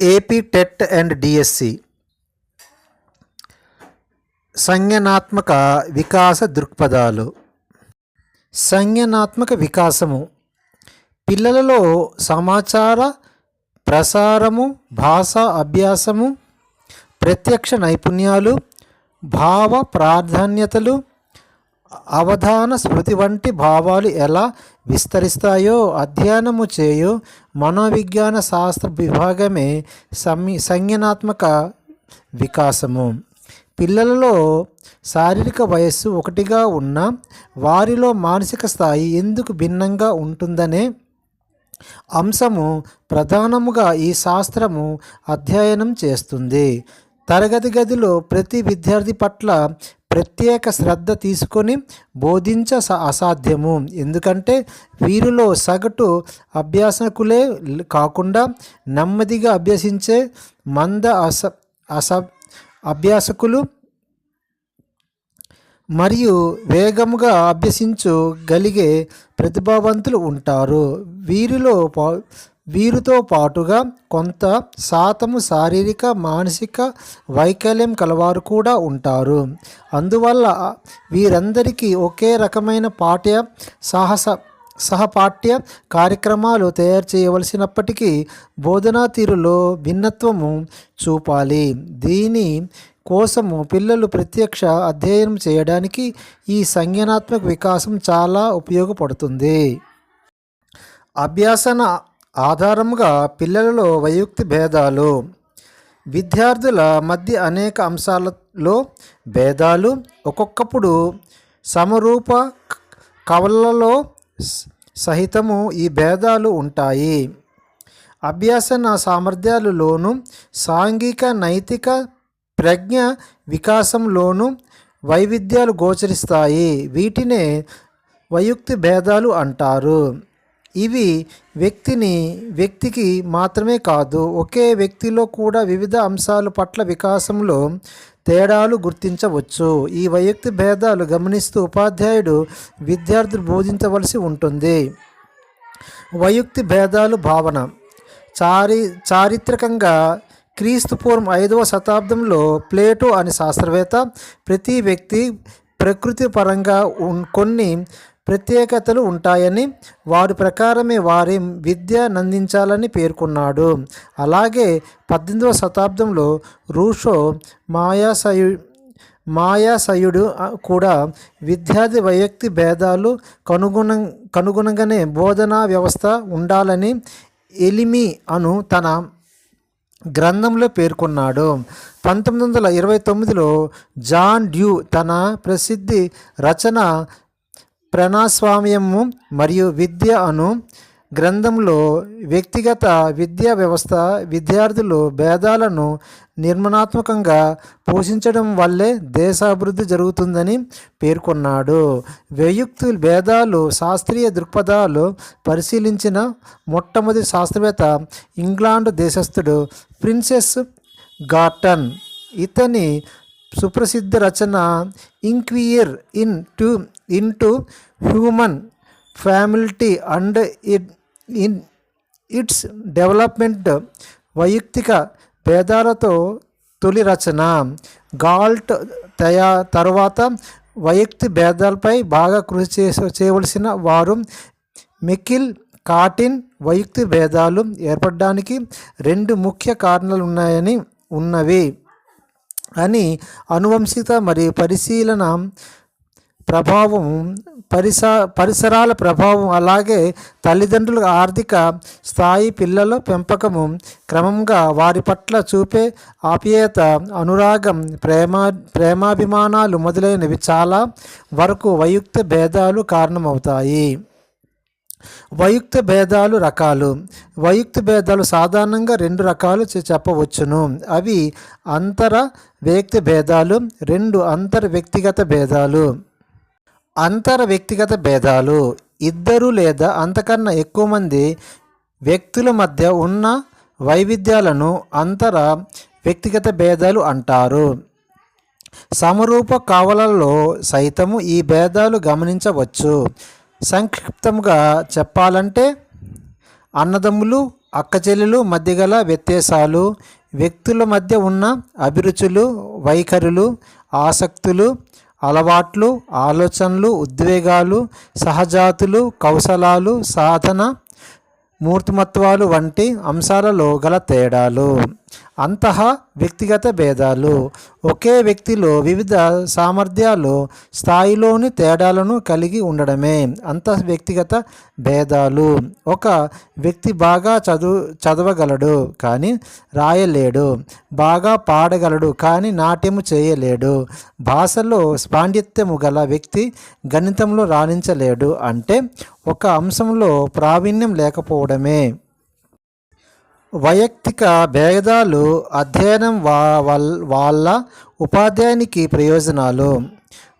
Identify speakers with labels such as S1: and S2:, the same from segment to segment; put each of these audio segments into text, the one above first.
S1: AP TET and DSC సంజ్ఞనాత్మక వికాస దృక్పథాలు. సంజ్ఞనాత్మక వికాసము. పిల్లలలో సమాచార ప్రసారము భాష అభ్యాసము ప్రత్యక్ష నైపుణ్యాలు భావ ప్రాధాన్యతలు అవధాన స్మృతి వంటి భావాలు ఎలా విస్తరిస్తాయో అధ్యయనము చేయు మనోవిజ్ఞాన శాస్త్ర విభాగమే సమి సంజ్ఞనాత్మక వికాసము. పిల్లలలో శారీరక వయస్సు ఒకటిగా ఉన్న వారిలో మానసిక స్థాయి ఎందుకు భిన్నంగా ఉంటుందనే అంశము ప్రధానముగా ఈ శాస్త్రము అధ్యయనం చేస్తుంది. తరగతి గదిలో ప్రతి విద్యార్థి పట్ల ప్రత్యేక శ్రద్ధ తీసుకొని బోధించ అసాధ్యము. ఎందుకంటే వీరిలో సగటు అభ్యాసకులే కాకుండా నెమ్మదిగా అభ్యసించే మంద అస అస అభ్యాసకులు మరియు వేగముగా అభ్యసించగలిగే ప్రతిభావంతులు ఉంటారు. వీరిలో వీరితో పాటుగా కొంత శాతము శారీరక మానసిక వైకల్యం కలవారు కూడా ఉంటారు. అందువల్ల వీరందరికీ ఒకే రకమైన పాఠ్య సాహస సహపాఠ్య కార్యక్రమాలు తయారు చేయవలసినప్పటికీ బోధనా తీరులో భిన్నత్వము చూపాలి. దీని కోసము పిల్లలు ప్రత్యక్ష అధ్యయనం చేయడానికి ఈ సంజ్ఞానాత్మక వికాసం చాలా ఉపయోగపడుతుంది. అభ్యాసన ఆధారముగా పిల్లలలో వైయుక్తి భేదాలు. విద్యార్థుల మధ్య అనేక అంశాలలో భేదాలు. ఒక్కొక్కప్పుడు సమరూప కవలలో సహితము ఈ భేదాలు ఉంటాయి. అభ్యాసన సామర్థ్యాలలోను సాంఘిక నైతిక ప్రజ్ఞ వికాసంలోను వైవిధ్యాలు గోచరిస్తాయి. వీటినే వయుక్తి భేదాలు అంటారు. ఇవి వ్యక్తిని వ్యక్తికి మాత్రమే కాదు ఒకే వ్యక్తిలో కూడా వివిధ అంశాల పట్ల వికాసంలో తేడాలు గుర్తించవచ్చు. ఈ వైయక్తి భేదాలు గమనిస్తూ ఉపాధ్యాయుడు విద్యార్థులు బోధించవలసి ఉంటుంది. వైయుక్తి భేదాలు భావన. చారి చారిత్రకంగా క్రీస్తు పూర్వం ఐదవ శతాబ్దంలో ప్లేటో అనే శాస్త్రవేత్త ప్రతి వ్యక్తి ప్రకృతి పరంగా కొన్ని ప్రత్యేకతలు ఉంటాయని వారి ప్రకారమే వారి విద్య నందించాలని పేర్కొన్నాడు. అలాగే పద్దెనిమిదవ శతాబ్దంలో రూషో మాయాసయు మాయాసయుడు కూడా విద్యార్థి వైయక్తి భేదాలు కనుగుణ కనుగుణంగానే బోధనా వ్యవస్థ ఉండాలని ఎలిమి అను తన గ్రంథంలో పేర్కొన్నాడు. పంతొమ్మిది వందల ఇరవై తొమ్మిదిలో జాన్ డ్యూ తన ప్రసిద్ధి రచన ప్రణాస్వామ్యము మరియు విద్య అను గ్రంథంలో వ్యక్తిగత విద్యా వ్యవస్థ విద్యార్థులు భేదాలను నిర్మాణాత్మకంగా పోషించడం వల్లే దేశాభివృద్ధి జరుగుతుందని పేర్కొన్నాడు. వ్యయుక్తు భేదాలు శాస్త్రీయ దృక్పథాలు పరిశీలించిన మొట్టమొదటి శాస్త్రవేత్త ఇంగ్లాండ్ దేశస్థుడు ప్రిన్సెస్ గార్టన్. ఇతని సుప్రసిద్ధ రచన inquiry into into human faculty and it in its development వైయక్తిక భేదాలతో తొలి రచన గాల్ట్ తయా తర్వాత వైయక్తి భేదాలపై బాగా కృషి చేస చేయవలసిన వారు మెకిల్ కాటిన్ వైయక్తి భేదాలు ఏర్పడడానికి రెండు ముఖ్య కారణాలు ఉన్నాయని ఉన్నవి అని అనువంశిక మరియు పరిశీలన ప్రభావం పరిస పరిసరాల ప్రభావం అలాగే తల్లిదండ్రుల ఆర్థిక స్థాయి పిల్లల పెంపకము క్రమంగా వారి పట్ల చూపే ఆప్యాయత అనురాగం ప్రేమ ప్రేమాభిమానాలు మొదలైనవి చాలా వరకు వైయుక్త భేదాలు కారణమవుతాయి. వయుక్త భేదాలు రకాలు. వైయుక్త భేదాలు సాధారణంగా రెండు రకాలు చెప్పవచ్చును. అవి అంతర వ్యక్తి భేదాలు రెండు అంతర్ వ్యక్తిగత భేదాలు. అంతర వ్యక్తిగత భేదాలు ఇద్దరు లేదా అంతకన్నా ఎక్కువ మంది వ్యక్తుల మధ్య ఉన్న వైవిధ్యాలను అంతర వ్యక్తిగత భేదాలు అంటారు. సమరూప కావలల్లో సైతము ఈ భేదాలు గమనించవచ్చు. సంక్షిప్తంగా చెప్పాలంటే అన్నదమ్ములు అక్కచెల్లెలు మధ్య గల వ్యత్యాసాలు వ్యక్తుల మధ్య ఉన్న అభిరుచులు వైఖరులు ఆసక్తులు అలవాట్లు ఆలోచనలు ఉద్వేగాలు సహజాతులు కౌశలాలు సాధన మూర్తిమత్వాలు వంటి అంశాలలో గల తేడాలు. అంతః వ్యక్తిగత భేదాలు. ఒకే వ్యక్తిలో వివిధ సామర్థ్యాలు స్థాయిలోని తేడాలను కలిగి ఉండడమే అంత వ్యక్తిగత భేదాలు. ఒక వ్యక్తి బాగా చదువు చదవగలడు కానీ రాయలేడు బాగా పాడగలడు కానీ నాట్యము చేయలేడు భాషలో పాండిత్యము గల వ్యక్తి గణితంలో రాణించలేడు అంటే ఒక అంశంలో ప్రావీణ్యం లేకపోవడమే. వైయక్తిక భేదాలు అధ్యయనం వా వాళ్ళ ఉపాధ్యాయునికి ప్రయోజనాలు.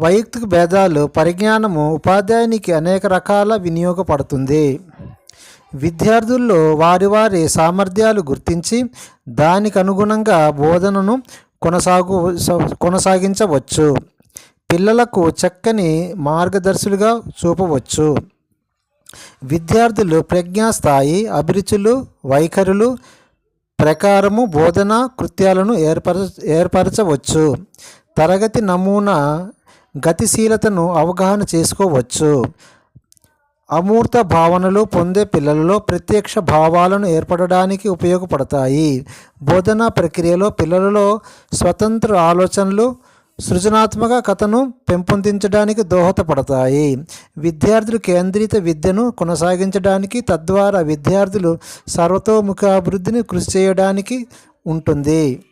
S1: వైయక్తిక భేదాలు పరిజ్ఞానము ఉపాధ్యాయునికి అనేక రకాల వినియోగపడుతుంది. విద్యార్థుల్లో వారి వారి సామర్థ్యాలు గుర్తించి దానికి అనుగుణంగా బోధనను కొనసాగు కొనసాగించవచ్చు. పిల్లలకు చక్కని మార్గదర్శులుగా చూపవచ్చు. విద్యార్థులు ప్రజ్ఞాస్థాయి అభిరుచులు వైఖరులు ప్రకారము బోధనా కృత్యాలను ఏర్పర ఏర్పరచవచ్చు. తరగతి నమూనా గతిశీలతను అవగాహన చేసుకోవచ్చు. అమూర్త భావనలు పొందే పిల్లలలో ప్రత్యక్ష భావాలను ఏర్పడడానికి ఉపయోగపడతాయి. బోధనా ప్రక్రియలో పిల్లలలో స్వతంత్ర ఆలోచనలు సృజనాత్మక కథను పెంపొందించడానికి దోహదపడతాయి. విద్యార్థులు కేంద్రీత విద్యను కొనసాగించడానికి తద్వారా విద్యార్థులు సర్వతోముఖాభివృద్ధిని కృషి చేయడానికి ఉంటుంది.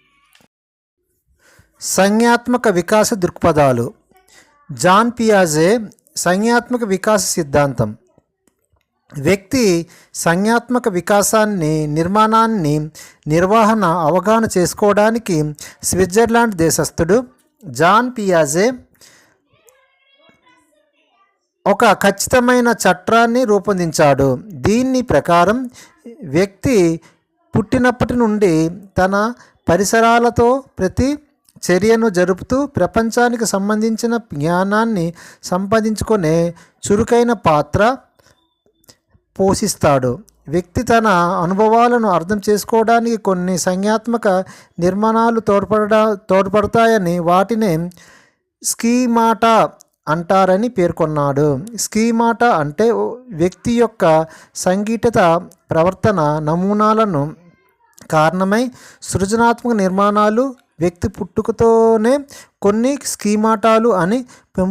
S1: సంజ్ఞాత్మక వికాస దృక్పథాలు. జాన్ పియాజే సంజ్ఞాత్మక వికాస సిద్ధాంతం. వ్యక్తి సంజ్ఞాత్మక వికాసాన్ని నిర్మాణాన్ని నిర్వహణ అవగాహన చేసుకోవడానికి స్విట్జర్లాండ్ దేశస్థుడు జాన్ పియాజే ఒక ఖచ్చితమైన చట్టాన్ని రూపొందించాడు. దీని ప్రకారం వ్యక్తి పుట్టినప్పటి నుండి తన పరిసరాలతో ప్రతి చర్యను జరుపుతూ ప్రపంచానికి సంబంధించిన జ్ఞానాన్ని సంపాదించుకునే చురుకైన పాత్ర పోషిస్తాడు. వ్యక్తి తన అనుభవాలను అర్థం చేసుకోవడానికి కొన్ని సంజ్ఞాత్మక నిర్మాణాలు తోడ్పడ తోడ్పడతాయని వాటిని స్కీమాటా అంటారని పేర్కొన్నాడు. స్కీమాటా అంటే వ్యక్తి యొక్క సంఘటిత ప్రవర్తన నమూనాలను కారణమై సృజనాత్మక నిర్మాణాలు వ్యక్తి పుట్టుకతోనే కొన్ని స్కీమాటాలు అని పొం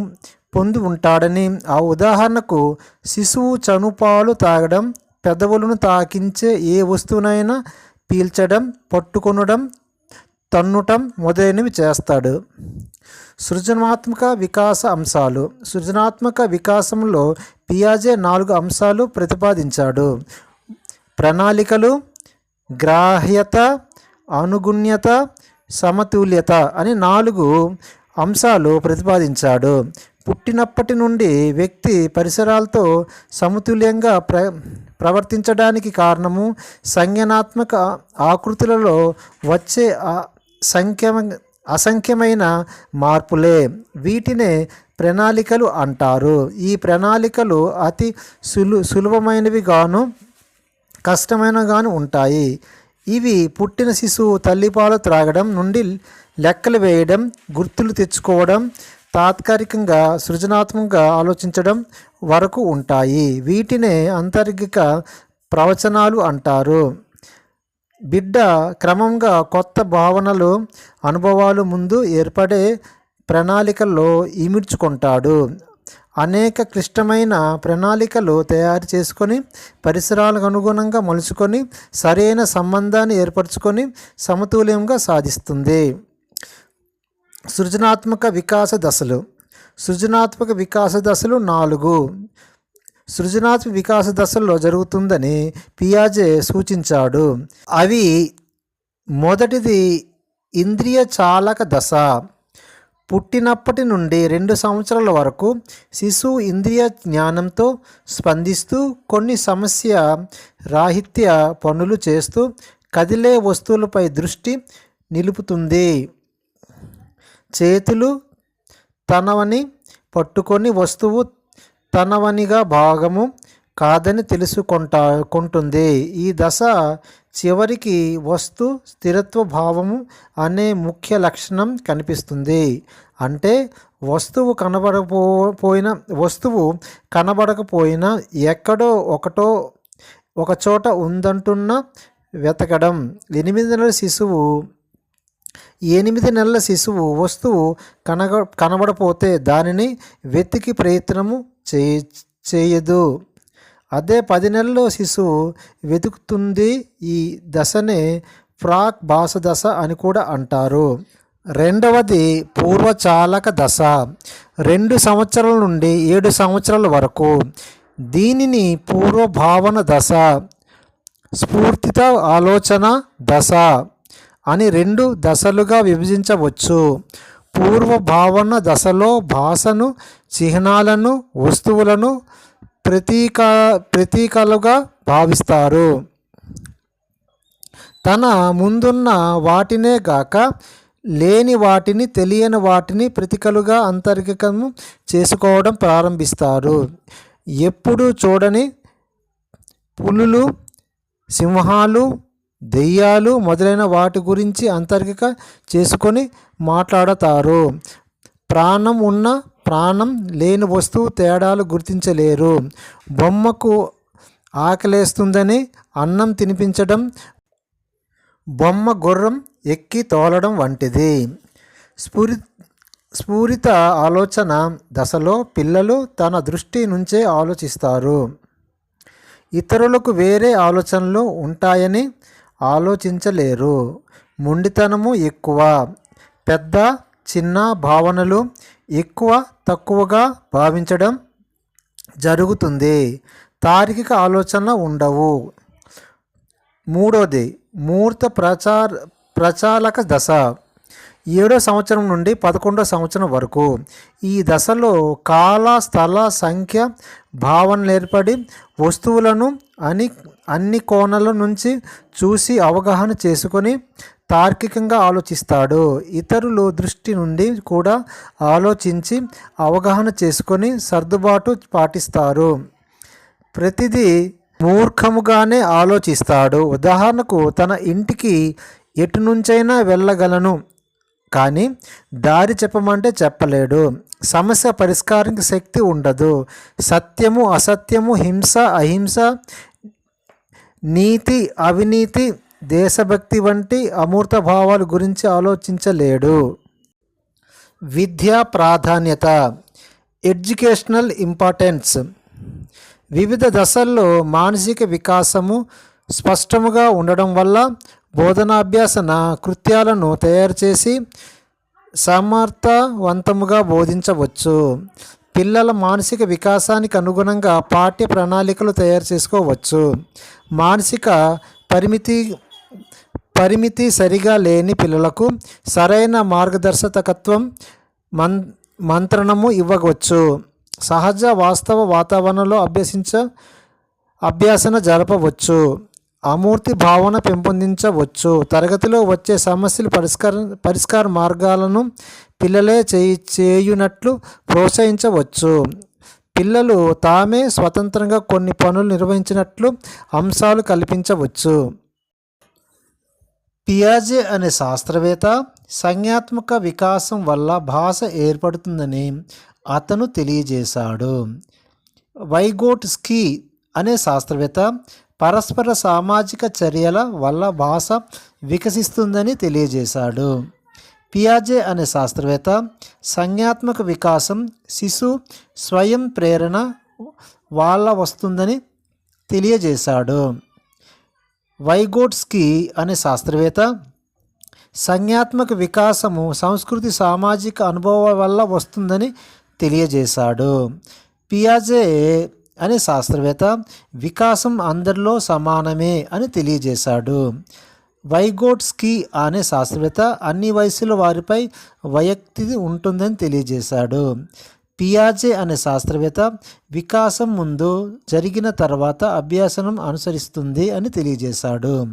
S1: పొంది ఉంటాడని ఆ ఉదాహరణకు శిశువు చనుపాలు తాగడం పెదవులను తాకించే ఏ వస్తువునైనా పీల్చడం పట్టుకొనడం తన్నుటం మొదలైనవి చేస్తాడు. సృజనాత్మక వికాస అంశాలు. సృజనాత్మక వికాసంలో పియాజే నాలుగు అంశాలు ప్రతిపాదించాడు. ప్రణాళికలు గ్రాహ్యత అనుగుణ్యత సమతుల్యత అని నాలుగు అంశాలు ప్రతిపాదించాడు. పుట్టినప్పటి నుండి వ్యక్తి పరిసరాలతో సమతుల్యంగా ప్ర ప్రవర్తించడానికి కారణము సంజ్ఞానాత్మక ఆకృతులలో వచ్చే సంఖ్య అసంఖ్యమైన మార్పులే. వీటినే ప్రణాళికలు అంటారు. ఈ ప్రణాళికలు అతి సులు సులభమైనవిగాను కష్టమైనగాను ఉంటాయి. ఇవి పుట్టిన శిశువు తల్లిపాలు త్రాగడం నుండి లెక్కలు వేయడం గుర్తులు తెచ్చుకోవడం తాత్కాలికంగా సృజనాత్మకంగా ఆలోచించడం వరకు ఉంటాయి. వీటినే అంతర్గిక ప్రవచనాలు అంటారు. బిడ్డ క్రమంగా కొత్త భావనలు అనుభవాలు ముందు ఏర్పడే ప్రణాళికల్లో ఇమిడ్చుకుంటాడు. అనేక క్లిష్టమైన ప్రణాళికలు తయారు చేసుకొని పరిసరాలకు అనుగుణంగా మలుచుకొని సరైన సంబంధాన్ని ఏర్పరచుకొని సమతుల్యంగా సాధిస్తుంది. సృజనాత్మక వికాస దశలు. సృజనాత్మక వికాస దశలు నాలుగు. సృజనాత్మక వికాస దశల్లో జరుగుతుందని పియాజే సూచించాడు. అవి మొదటిది ఇంద్రియ చాలక దశ. పుట్టినప్పటి నుండి రెండు సంవత్సరాల వరకు శిశువు ఇంద్రియ జ్ఞానంతో స్పందిస్తూ కొన్ని సమస్య రాహిత్య పనులు చేస్తూ కదిలే వస్తువులపై దృష్టి నిలుపుతుంది. చేతులు తనవని పట్టుకొని వస్తువు తనవనిగా భాగము కాదని తెలుసుకుంటా కొంటుంది. ఈ దశ చివరికి వస్తు స్థిరత్వ భావము అనే ముఖ్య లక్షణం కనిపిస్తుంది. అంటే వస్తువు కనబడకపోయిన వస్తువు కనబడకపోయినా ఎక్కడో ఒకటో ఒక చోట ఉందంటున్న వెతకడం. ఎనిమిది నెలల శిశువు ఎనిమిది నెలల శిశువు వస్తువు కనగ కనబడపోతే దానిని వెతికి ప్రయత్నము చేయ చేయదు. అదే పది నెలల్లో శిశువు వెతుకుతుంది ఈ దశనే ఫ్రాక్ భాష దశ అని కూడా అంటారు. రెండవది పూర్వచాలక దశ. రెండు సంవత్సరాల నుండి ఏడు సంవత్సరాల వరకు దీనిని పూర్వభావన దశ స్ఫూర్తిత ఆలోచన దశ. అని రెండు దశలుగా విభజించవచ్చు. పూర్వ భావన దశలో భాషను చిహ్నాలను వస్తువులను ప్రతీక ప్రతీకలుగా భావిస్తారు. తన ముందున్న వాటినే గాక లేని వాటిని తెలియని వాటిని ప్రతీకలుగా అంతర్గతం చేసుకోవడం ప్రారంభిస్తారు. ఎప్పుడూ చూడని పులులు సింహాలు దెయ్యాలు మొదలైన వాటి గురించి అంతర్గిక చేసుకొని మాట్లాడతారు. ప్రాణం ఉన్న ప్రాణం లేని వస్తువు తేడాలు గుర్తించలేరు. బొమ్మకు ఆకలేస్తుందని అన్నం తినిపించడం బొమ్మ గుర్రం ఎక్కి తోలడం వంటిది. స్ఫురి స్ఫూరిత ఆలోచన దశలో పిల్లలు తన దృష్టి నుంచే ఆలోచిస్తారు. ఇతరులకు వేరే ఆలోచనలు ఉంటాయని ఆలోచించలేరు. మొండితనము ఎక్కువ. పెద్ద చిన్న భావనలు ఎక్కువ తక్కువగా భావించడం జరుగుతుంది. తార్కిక ఆలోచన ఉండవు. మూడోది మూర్త ప్రచార ప్రచాలక దశ. ఏడో సంవత్సరం నుండి పదకొండో సంవత్సరం వరకు. ఈ దశలో కాల స్థల సంఖ్య భావనలు ఏర్పడి వస్తువులను అని అన్ని కోణాల నుంచి చూసి అవగాహన చేసుకొని తార్కికంగా ఆలోచిస్తాడు. ఇతరులు దృష్టి నుండి కూడా ఆలోచించి అవగాహన చేసుకొని సర్దుబాటు పాటిస్తారు. ప్రతిదీ మూర్ఖముగానే ఆలోచిస్తాడు. ఉదాహరణకు తన ఇంటికి ఎటు నుంచైనా వెళ్ళగలను. కానీ దారి చెప్పమంటే చెప్పలేడు. సమస్య పరిష్కారానికి శక్తి ఉండదు. సత్యము అసత్యము హింస అహింస నీతి అవినీతి దేశభక్తి వంటి అమూర్త భావాల గురించి ఆలోచించలేడు. విద్యా ప్రాధాన్యత ఎడ్యుకేషనల్ ఇంపార్టెన్స్. వివిధ దశల్లో మానసిక వికాసము స్పష్టముగా ఉండడం వల్ల బోధనాభ్యాసన కృత్యాలను తయారు చేసి సమర్థవంతముగా బోధించవచ్చు. పిల్లల మానసిక వికాసానికి అనుగుణంగా పాఠ్య ప్రణాళికలు తయారు చేసుకోవచ్చు. మానసిక పరిమితి పరిమితి సరిగా లేని పిల్లలకు సరైన మార్గదర్శకత్వం మన్ మంత్రణము ఇవ్వవచ్చు. సహజ వాస్తవ వాతావరణంలో అభ్యసించ అభ్యాసన జరపవచ్చు. అమూర్తి భావన పెంపొందించవచ్చు. తరగతిలో వచ్చే సమస్యలు పరిష్కార పరిష్కార మార్గాలను పిల్లలే చేయి చేయునట్లు ప్రోత్సహించవచ్చు. పిల్లలు తామే స్వతంత్రంగా కొన్ని పనులు నిర్వహించినట్లు అంశాలు కల్పించవచ్చు. పియాజే అనే శాస్త్రవేత్త సంజ్ఞాత్మక వికాసం వల్ల భాష ఏర్పడుతుందని అతను తెలియజేశాడు. వైగోట్ స్కీ అనే శాస్త్రవేత్త పరస్పర సామాజిక చర్యల వల్ల భాష వికసిస్తుందని తెలియజేశాడు. పియాజే అనే శాస్త్రవేత్త సంజ్ఞాత్మక వికాసం శిశు స్వయం ప్రేరణ వాళ్ళ వస్తుందని తెలియజేశాడు. వైగోట్స్కి అనే శాస్త్రవేత్త సంజ్ఞాత్మక వికాసము సంస్కృతి సామాజిక అనుభవం వల్ల వస్తుందని తెలియజేశాడు. పియాజే అనే శాస్త్రవేత్త వికాసం అందరిలో సమానమే అని తెలియజేశాడు. వైగోట్స్కీ అనే శాస్త్రవేత్త అన్ని వయసుల వారిపై వైయక్తి ఉంటుందని తెలియజేశాడు. పియాజే అనే శాస్త్రవేత్త వికాసం ముందు జరిగిన తర్వాత అభ్యాసనం అనుసరిస్తుంది అని తెలియజేశాడు.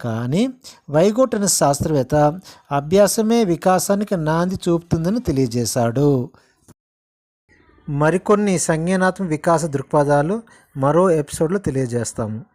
S1: కానీ వైగోట్ అనే శాస్త్రవేత్త అభ్యాసమే వికాసానికి నాంది చూపుతుందని తెలియజేశాడు. మరికొన్ని సంజ్ఞానాత్మక వికాస దృక్పథాలు మరో ఎపిసోడ్లో తెలియజేస్తాము.